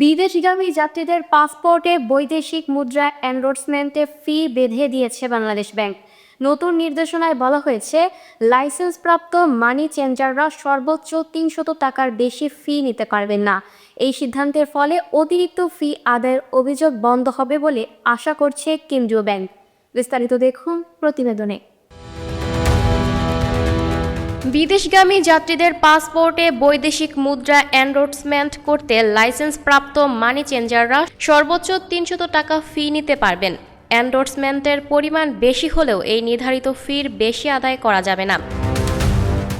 বিদেশগামী যাত্রীদের পাসপোর্টে বৈদেশিক মুদ্রা এনরোলসমেন্টে ফি বেঁধে দিয়েছে বাংলাদেশ ব্যাংক। নতুন নির্দেশনায় বলা হয়েছে, লাইসেন্সপ্রাপ্ত মানি চেঞ্জাররা সর্বোচ্চ তিনশত টাকার বেশি ফি নিতে পারবেন না। এই সিদ্ধান্তের ফলে অতিরিক্ত ফি আদায়ের অভিযোগ বন্ধ হবে বলে আশা করছে কেন্দ্রীয় ব্যাংক। বিস্তারিত দেখুন প্রতিবেদনে। বিদেশগামী যাত্রীদের পাসপোর্টে বৈদেশিক মুদ্রা এনরোডসমেন্ট করতে লাইসেন্স প্রাপ্ত মানি চেঞ্জাররা সর্বোচ্চ তিনশত টাকা ফি নিতে পারবেন। এনরোডসমেন্টের পরিমাণ বেশি হলেও এই নির্ধারিত ফির বেশি আদায় করা যাবে না।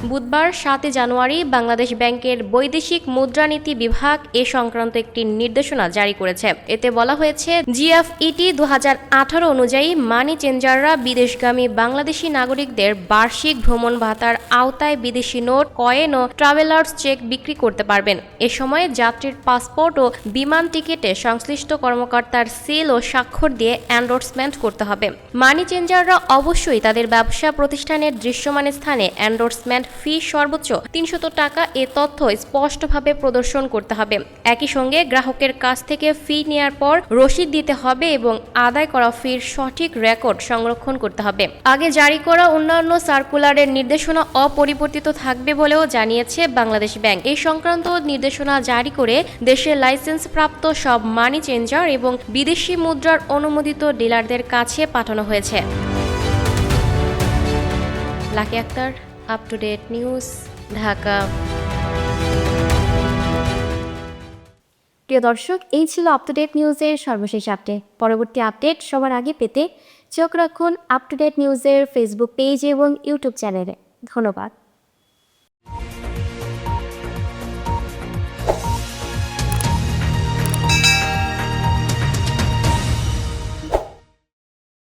বুধবার সাতই জানুয়ারি বাংলাদেশ ব্যাংকের বৈদেশিক মুদ্রানীতি বিভাগ এ সংক্রান্ত একটি নির্দেশনা জারি করেছে। এতে বলা হয়েছে জিএফইটি দুহাজার আঠারো অনুযায়ী মানি চেঞ্জাররা বিদেশগামী বাংলাদেশি নাগরিকদের বার্ষিক ভ্রমণ ভাতার আওতায় বিদেশি নোট, কয়েন ও ট্রাভেলার্স চেক বিক্রি করতে পারবেন। এ সময় যাত্রীর পাসপোর্ট ও বিমান টিকিটে সংশ্লিষ্ট কর্মকর্তার সিল ও স্বাক্ষর দিয়ে এনরোলসমেন্ট করতে হবে। মানি চেঞ্জাররা অবশ্যই তাদের ব্যবসা প্রতিষ্ঠানের দৃশ্যমান স্থানে এনরোলসমেন্ট ফি সর্বোচ্চ তিনশত টাকা এ তথ্য স্পষ্টভাবে প্রদর্শন করতে হবে। একই সঙ্গে গ্রাহকের কাছ থেকে ফি নেওয়ার পর রসিদ দিতে হবে এবং আদায় করা ফির সঠিক রেকর্ড সংরক্ষণ করতে হবে। আগে জারি করা অন্যান্য সার্কুলারের নির্দেশনা অপরিবর্তিত থাকবে বলেও জানিয়েছে বাংলাদেশ ব্যাংক। এই সংক্রান্ত নির্দেশনা জারি করে দেশে লাইসেন্স প্রাপ্ত সব মানি চেঞ্জার এবং বিদেশি মুদ্রার অনুমোদিত ডিলারদের কাছে পাঠানো হয়েছে। Lucky Akter up to date news Dhaka. প্রিয় দর্শক, এই ছিল আপ টু ডেট নিউজের সর্বশেষ আপডেট পরবর্তী আপডেট সবার আগে পেতে চোখ রাখুন আপ টু ডেট নিউজের ফেসবুক পেজ এবং ইউটিউব চ্যানেলে ধন্যবাদ।